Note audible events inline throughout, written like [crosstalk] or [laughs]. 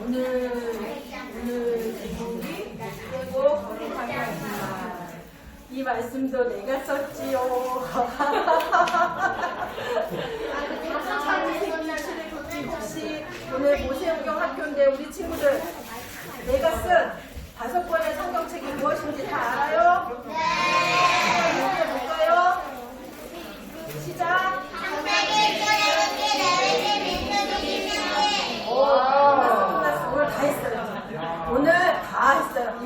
오늘 오늘 제목이 빼고 거룩하다. 이 말씀도 내가 썼지요. 혹시 오늘 모세영경 학교인데 우리 친구들 내가 쓴 다섯 권의 성경책이 무엇인지 다 알아요? 네. 볼까요? 시작.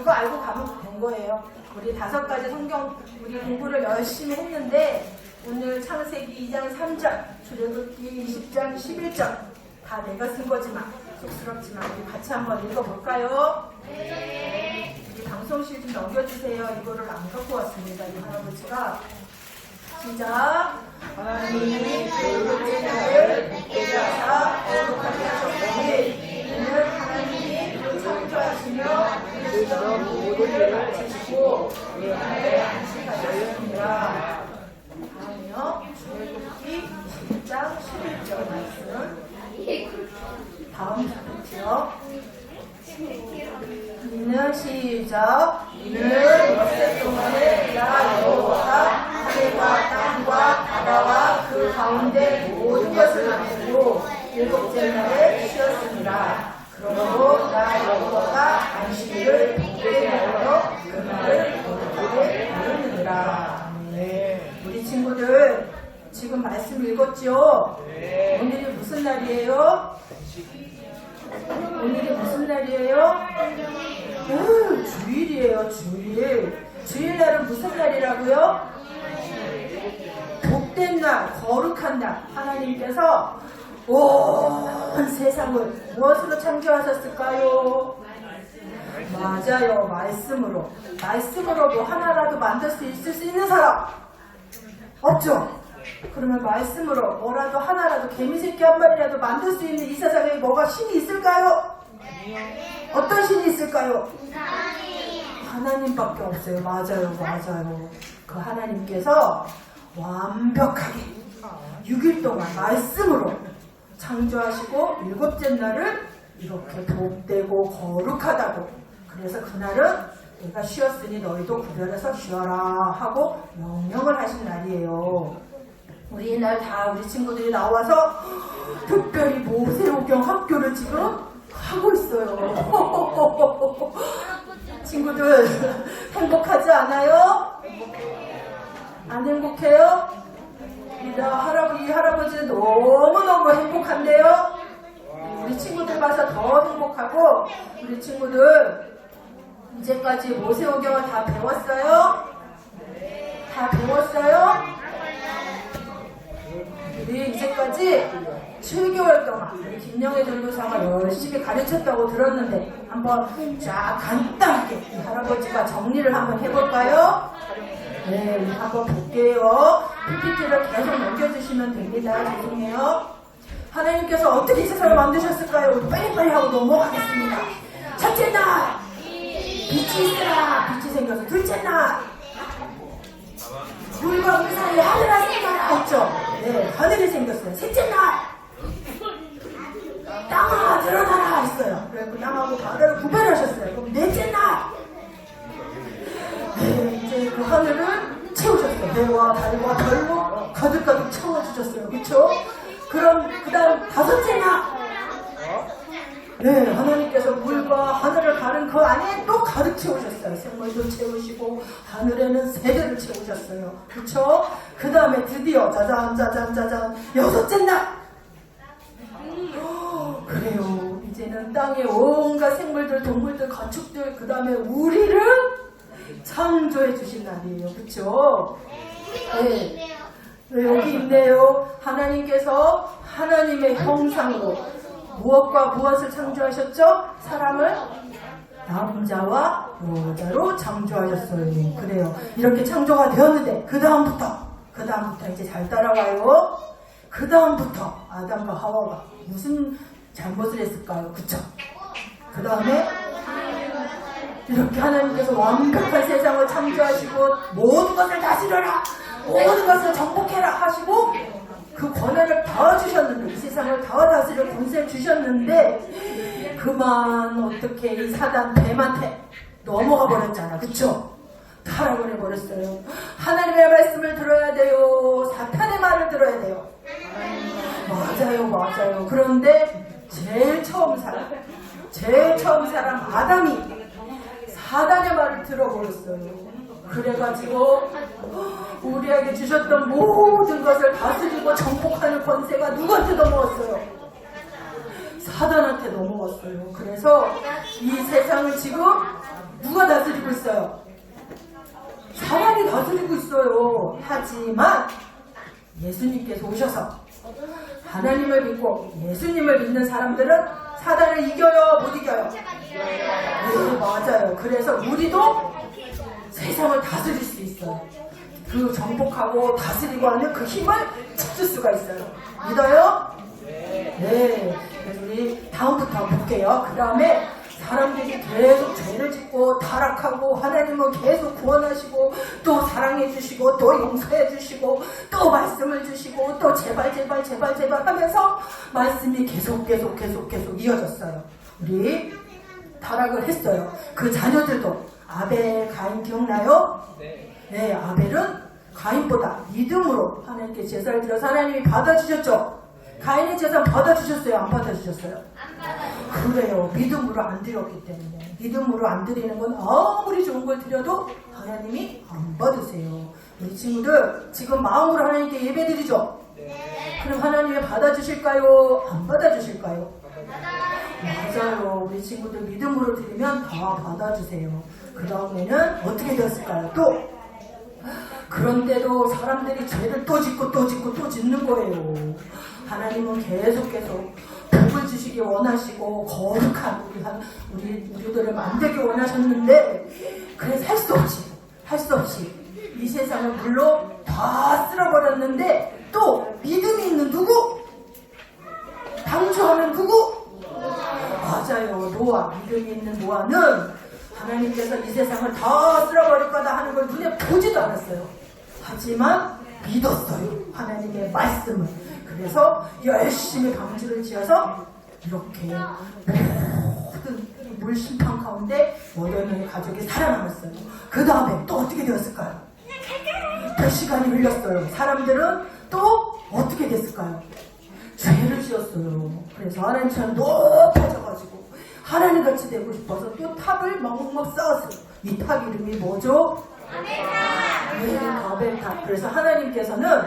이거 알고 가면 된 거예요. 우리 다섯 가지 성경, 우리 공부를 열심히 했는데, 오늘 창세기 2장 3절, 출애굽기 20장 11절, 다 내가 쓴 거지만, 쑥스럽지만, 우리 같이 한번 읽어볼까요? 우리 방송실 좀 넘겨주세요. 이거를 안 갖고 왔습니다. 이 할아버지가. 시작. 하나 모든 일을 지시고 예하에 안식하셨습니다. 다음이요. 출애굽기 20장 11절 말씀. 다음 부분이요. 이는 시작 이는 역대 동안에 나 여호와가 하늘과 땅과 바다와 그 가운데 모든 것을 만들고 일곱째 날에 쉬었습니다. 그러므로 나 여호와가 안식일을 복되게 하여 그 날을 거룩하게 부르느니라. 네. 우리 친구들 지금 말씀 읽었죠? 오늘이 무슨 날이에요? 오늘이 무슨 날이에요? 음, 주일이에요, 주일. 주일날은 무슨 날이라고요? 복된 날, 거룩한 날. 하나님께서 온 세상을 무엇으로 창조하셨을까요? 맞아요, 말씀으로. 말씀으로 뭐 하나라도 만들 수 있을 수 있는 사람? 없죠? 그러면 말씀으로 뭐라도 하나라도 개미새끼 한 마리라도 만들 수 있는 이 세상에 뭐가 신이 있을까요? 어떤 신이 있을까요? 하나님밖에 없어요. 맞아요, 맞아요. 그 하나님께서 완벽하게 6일 동안 말씀으로 창조하시고 일곱째 날을 이렇게 복되고 거룩하다고 그래서 그날은 내가 쉬었으니 너희도 구별해서 쉬어라 하고 명령을 하신 날이에요. 우리 이날 다 우리 친구들이 나와서 특별히 모세오경 학교를 지금 하고 있어요. [laughs] 친구들 행복하지 않아요? 안 행복해요? 이 할아버지, 이 할아버지는 너무너무 행복한데요? 우리 친구들 봐서 더 행복하고 우리 친구들 이제까지 모세오경을 다 배웠어요? 다 배웠어요? 이제까지 7개월 동안 김영애 전도사가 열심히 가르쳤다고 들었는데 한번 쫙 간단하게 이 할아버지가 정리를 한번 해볼까요? 네, 한번 볼게요. PPT를 계속 넘겨주시면 됩니다. 죄송해요. 하나님께서 어떻게 이 세상을 만드셨을까요? 우리 빨리빨리 하고 넘어가겠습니다. 첫째 날, 빛이 있으라. 빛이 생겨서 둘째 날, 물과 물 사이에 하늘이 생겨라 했죠? 네, 하늘이 생겼어요. 셋째 날, 땅아 드러나라 했어요. 그래서 땅하고 바다를 구별하셨어요. 그럼 넷째 날, 네, 이제 그 하늘을 채우셨어요. 배와 달과 별로 가득가득 채워주셨어요. 그쵸? 그럼 그 다음 다섯째 날, 네, 하나님께서 물과 하늘을 가른 그 안에 또 가득 채우셨어요. 생물도 채우시고 하늘에는 새들을 채우셨어요. 그쵸? 그 다음에 드디어 짜잔 짜잔 짜잔 여섯째 날. 어, 그래요. 이제는 땅에 온갖 생물들, 동물들, 가축들, 그 다음에 우리를 창조해 주신 날이에요. 그쵸? 네. 네, 여기 있네요. 하나님께서 하나님의 형상으로 무엇과 무엇을 창조하셨죠? 사람을 남자와 여자로 창조하셨어요. 그래요. 이렇게 창조가 되었는데 그 다음부터 그 다음부터 이제 잘 따라와요. 그 다음부터 아담과 하와가 무슨 잘못을 했을까요? 그쵸? 그 다음에 이렇게 하나님께서 완벽한 세상을 창조하시고 모든 것을 다스려라 모든 것을 정복해라 하시고 그 권한을 다 주셨는데 이 세상을 다 다스릴 권세를 주셨는데 그만 어떻게 이 사단 뱀한테 넘어가 버렸잖아. 그쵸? 타락을 해버렸어요. 하나님의 말씀을 들어야 돼요. 사탄의 말을 들어야 돼요. 맞아요 맞아요. 그런데 제일 처음 사람 제일 처음 사람 아담이 사단의 말을 들어버렸어요 그래가지고 [gasps] 우리에게 주셨던 모든 것을 다스리고 정복하는 권세가 누구한테 넘어왔어요? 사단한테 넘어갔어요. 그래서 이 세상을 지금 누가 다스리고 있어요? 사단이 다스리고 있어요. 하지만 예수님께서 오셔서 하나님을 믿고 예수님을 믿는 사람들은 사단을 이겨요? 못 이겨요? 네, 맞아요. 그래서 우리도 세상을 다스릴 수 있어요. 그 정복하고 다스리고 하는 그 힘을 찾을 수가 있어요. 믿어요? 네. 그래서 우리 다음부터 볼게요. 그 다음에 사람들이 계속 죄를 짓고 타락하고 하나님은 계속 구원하시고 또 사랑해 주시고 또 용서해 주시고 또 말씀을 주시고 또 제발 제발 제발 제발 하면서 말씀이 계속 계속 계속 계속 이어졌어요. 우리 타락을 했어요. 그 자녀들도 아벨, 가인 기억나요? 네, 아벨은 가인보다 믿음으로 하나님께 제사를 드려서 하나님이 받아주셨죠? 가인의 제사 받아주셨어요? 안 받아주셨어요? 그래요. 믿음으로 안 드렸기 때문에. 믿음으로 안 드리는 건 아무리 좋은 걸 드려도 하나님이 안 받으세요. 우리 친구들 지금 마음으로 하나님께 예배 드리죠? 그럼 하나님이 받아주실까요? 안 받아주실까요? 맞아요. 우리 친구들 믿음으로 드리면 다 받아주세요. 그 다음에는 어떻게 되었을까요? 또 그런데도 사람들이 죄를 또 짓고 또 짓고 또 짓는 거예요. 하나님은 계속 계속 복을 주시기 원하시고 거룩한 우리 한 우리 우리들을 만들기 원하셨는데 그래서 할 수 없이 할 수 없이 이 세상을 물로 다 쓸어버렸는데 또 믿음이 있는 누구? 방주하는 누구? 맞아요. 노아, 믿음이 있는 노아는 하나님께서 이 세상을 다 쓸어버릴 거다 하는 걸 눈에 보지도 않았어요. 하지만 믿었어요. 하나님의 말씀을. 그래서 열심히 방주를 지어서 이렇게 모든 물 심판 가운데 명의 가족이 살아남았어요. 그 다음에 또 어떻게 되었을까요? 몇 시간이 흘렸어요. 사람들은 또 어떻게 됐을까요? 죄를 지었어요. 그래서 하나님처럼 높아져가지고 같이 되고 싶어서 또 탑을 막막 쌓았어요. 이 탑 이름이 뭐죠? 네, 바벨탑. 그래서 하나님께서는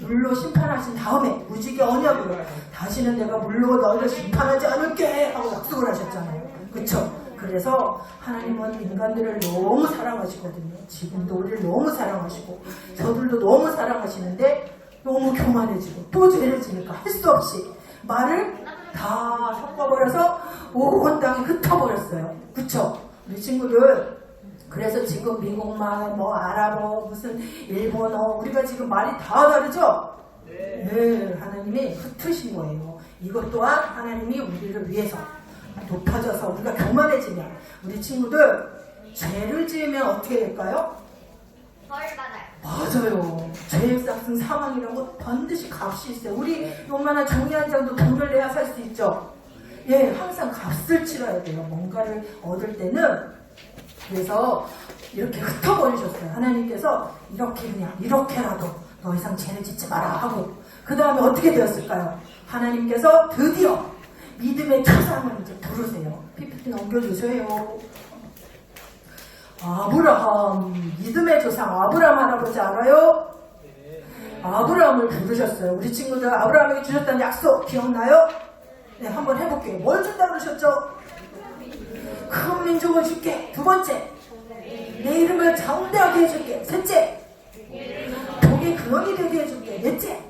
물로 심판하신 다음에 무지개 언약으로 다시는 내가 물로 너희를 심판하지 않을게 하고 약속을 하셨잖아요. 그쵸? 그래서 하나님은 인간들을 너무 사랑하시거든요. 지금도 우리를 너무 사랑하시고 저들도 너무 사랑하시는데 너무 교만해지고 또 죄를 지니까 할 수 없이 말을 다 섞어버려서 온 땅에 흩어버렸어요. 그쵸? 우리 친구들 그래서 지금 미국말, 뭐 아랍어, 무슨 일본어 우리가 지금 말이 다 다르죠? 네, 하나님이 흩으신 거예요. 이것 또한 하나님이 우리를 위해서 높아져서 우리가 교만해지면 우리 친구들 죄를 지으면 어떻게 될까요? 벌 받아요. 맞아요. 죄의 값은 사망이라고 반드시 값이 있어요. 우리 요만한 종이 한 장도 돈을 내야 살 수 있죠. 예, 항상 값을 치러야 돼요. 뭔가를 얻을 때는. 그래서 이렇게 흩어버리셨어요. 하나님께서 이렇게 그냥 이렇게라도 더 이상 죄를 짓지 마라 하고 그 다음에 어떻게 되었을까요? 하나님께서 드디어 믿음의 초상을 이제 부르세요. PPT 넘겨주세요. 아브라함 믿음의 조상 아브라함 할아버지 알아요? 아브라함을 부르셨어요. 우리 친구들 아브라함에게 주셨다는 약속 기억나요? 네, 한번 해볼게요. 뭘 준다 그러셨죠? 큰 민족을 줄게. 두 번째, 내 이름을 장대하게 해줄게. 셋째, 복의 근원이 되게 해줄게. 넷째,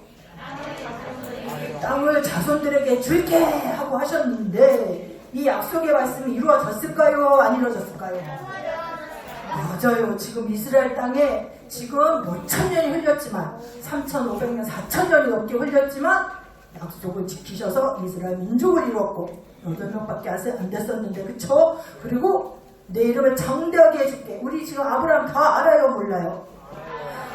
땅을 자손들에게 줄게 하고 하셨는데 이 약속의 말씀이 이루어졌을까요? 안 이루어졌을까요? 맞아요. 지금 이스라엘 땅에 지금 몇천 년이 흘렸지만 3,500년, 4,000년이 넘게 흘렸지만 약속을 지키셔서 이스라엘 민족을 이루었고 여덟 명밖에 안 됐었는데 그쵸? 그리고 내 이름을 장대하게 해줄게. 우리 지금 아브라함 다 알아요? 몰라요?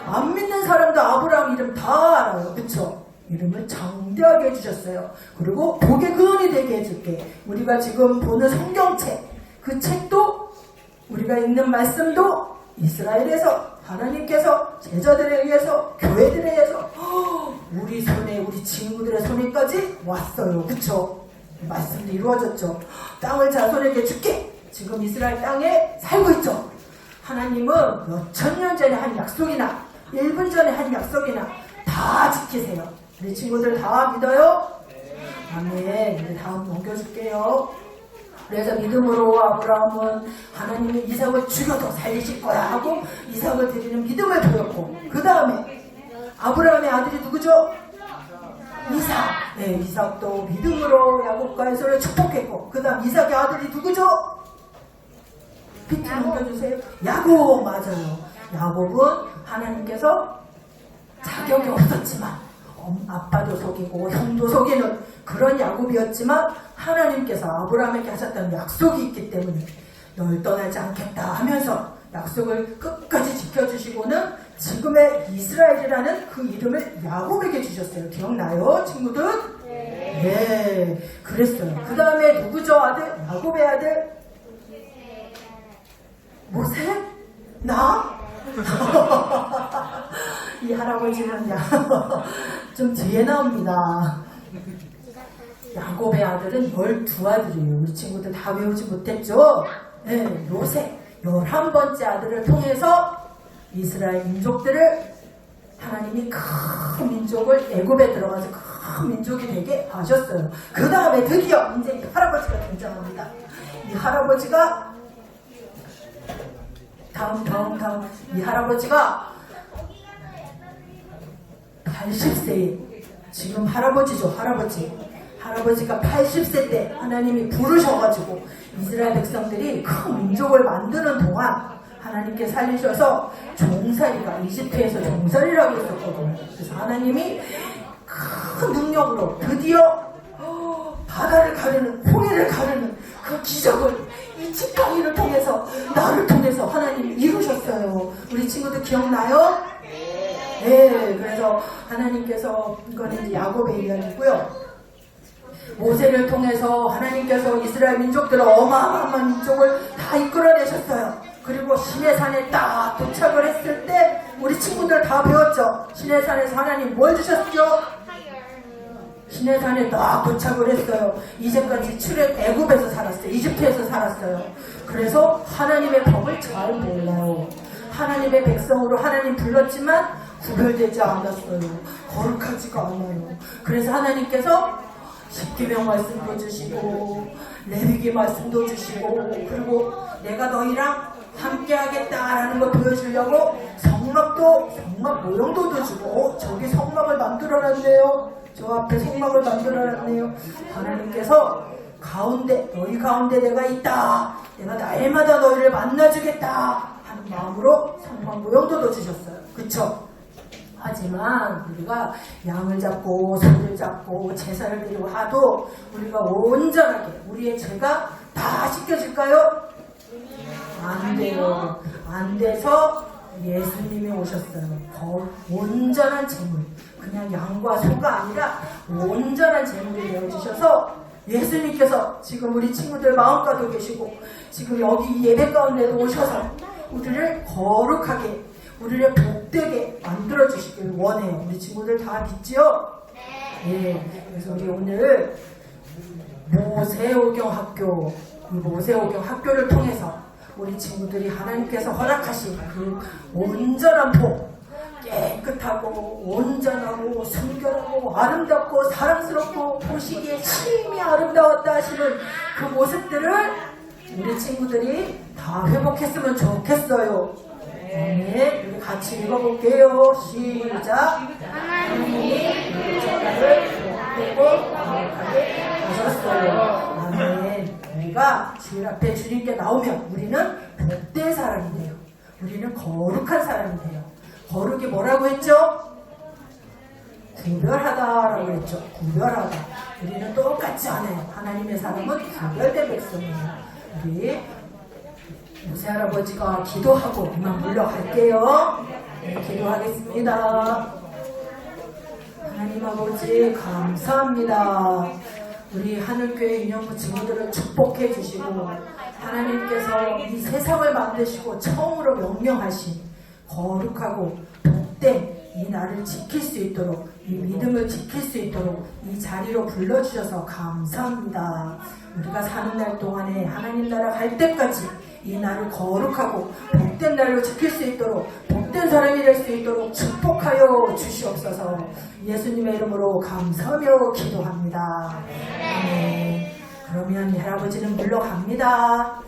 안 믿는 사람도 아브라함 이름 다 알아요. 그쵸? 이름을 장대하게 해주셨어요. 그리고 복의 근원이 되게 해줄게. 우리가 지금 보는 성경책, 그 책도 우리가 읽는 말씀도 이스라엘에서 하나님께서 제자들에 의해서 교회들에 의해서 허, 우리 손에 우리 친구들의 손에까지 왔어요. 그쵸? 말씀도 이루어졌죠. 땅을 자손에게 줄게. 지금 이스라엘 땅에 살고 있죠. 하나님은 몇 천 년 전에 한 약속이나 1분 전에 한 약속이나 다 지키세요. 우리 친구들 다 믿어요? 아멘. 이제 다음 넘겨줄게요. 그래서 믿음으로 아브라함은 하나님이 이삭을 죽여도 살리실 거야 하고 이삭을 드리는 믿음을 보였고 그 다음에 아브라함의 아들이 누구죠? 이삭. 네, 이삭도 믿음으로 야곱과 에서를 축복했고 그 다음 이삭의 아들이 누구죠? 피트 넘겨주세요. 야곱 맞아요. 야곱은 하나님께서 자격이 없었지만 엄- 아빠도 속이고 형도 속이는 그런 야곱이었지만 하나님께서 아브라함에게 하셨던 약속이 있기 때문에 널 떠나지 않겠다 하면서 약속을 끝까지 지켜주시고는 지금의 이스라엘이라는 그 이름을 야곱에게 주셨어요. 기억나요, 친구들? 네, 그랬어요. 그 다음에 누구죠, 아들? 야곱의 아들? 모세? 나? [laughs] 이 할아버지는 야, [laughs] 좀 뒤에 나옵니다. 야곱의 아들은 12아들이에요. 우리 친구들 다 외우지 못했죠? 네, 요셉. 11번째 아들을 통해서 이스라엘 민족들을 하나님이 큰 민족을 애굽에 들어가서 큰 민족이 되게 하셨어요. 그 다음에 드디어 이제 이 할아버지가 등장합니다. 이 할아버지가 다음 다음 다음 이 할아버지가 80세에 지금 할아버지죠 할아버지 할아버지가 80세 때 하나님이 부르셔가지고 이스라엘 백성들이 큰 민족을 만드는 동안 하나님께 살리셔서 종살이가 이집트에서 종살이라고 했었거든요 그래서 하나님이 큰 능력으로 드디어 바다를 가르는 홍해를 가르는 그 기적을 이 직강이를 통해서 나를 통해서 하나님이 이루셨어요. 우리 친구들 기억나요? 네, 그래서 하나님께서 이거는 야곱의 이야기고요. 모세를 통해서 하나님께서 이스라엘 민족들을 어마어마한 민족을 다 이끌어내셨어요. 그리고 시내산에 딱 도착을 했을 때 우리 친구들 다 배웠죠. 시내산에서 하나님 뭘 주셨죠? 시내산에 딱 도착을 했어요. 이제까지 출애 애굽에서 살았어요. 이집트에서 살았어요. 그래서 하나님의 법을 잘 몰라요. 하나님의 백성으로 하나님 불렀지만 구별되지 않았어요. 거룩하지가 않아요. 그래서 하나님께서 십계명 말씀도 주시고 레위기 말씀도 주시고 그리고 내가 너희랑 함께 하겠다라는 걸 보여주려고 성막도 성막 모형도도 주고 어, 저기 성막을 만들어놨네요. 저 앞에 성막을 만들어놨네요. 하나님께서 가운데 너희 가운데 내가 있다. 내가 날마다 너희를 만나주겠다 하는 마음으로 성막 모형도도 주셨어요. 그쵸? 하지만 우리가 양을 잡고 소를 잡고 제사를 드리고 하도 우리가 온전하게 우리의 죄가 다 씻겨질까요? 안 돼요. 안 돼서 예수님이 오셨어요. 더 온전한 재물. 그냥 양과 소가 아니라 온전한 재물이 되어주셔서 예수님께서 지금 우리 친구들 마음 가도 계시고 지금 여기 예배 가운데도 오셔서 우리를 거룩하게 우리를 복되게 만들어 주시길 원해요. 우리 친구들 다 믿지요? 네. 그래서 우리 오늘 모세오경 학교, 이 모세오경 학교를 통해서 우리 친구들이 하나님께서 허락하신 그 온전한 복, 깨끗하고 온전하고 순결하고 아름답고 사랑스럽고 보시기에 심히 아름다웠다 하시는 그 모습들을 우리 친구들이 다 회복했으면 좋겠어요. 네, 우리 같이 읽어볼게요. 시작. 하나님이 전화를 복되고 거룩하게 하셨어요. 아멘. 우리가 주일 앞에 주님께 나오면 우리는 복된 사람이 돼요. 우리는 거룩한 사람이 돼요. 거룩이 뭐라고 했죠? 구별하다라고 했죠. 구별하다. 우리는 똑같지 않아요. 하나님의 사람은 구별된 백성이에요. 우리 모세 할아버지가 기도하고 이만 물러갈게요. 네, 기도하겠습니다. 하나님 아버지 감사합니다. 우리 하늘교회 인형부 친구들을 축복해 주시고 하나님께서 이 세상을 만드시고 처음으로 명령하신 거룩하고 복된 이 날을 지킬 수 있도록 이 믿음을 지킬 수 있도록 이 자리로 불러주셔서 감사합니다. 우리가 사는 날 동안에 하나님 나라 갈 때까지 이 날을 거룩하고 복된 날로 지킬 수 있도록 복된 사람이 될 수 있도록 축복하여 주시옵소서 예수님의 이름으로 감사하며 기도합니다. 네. 그러면 할아버지는 물러갑니다.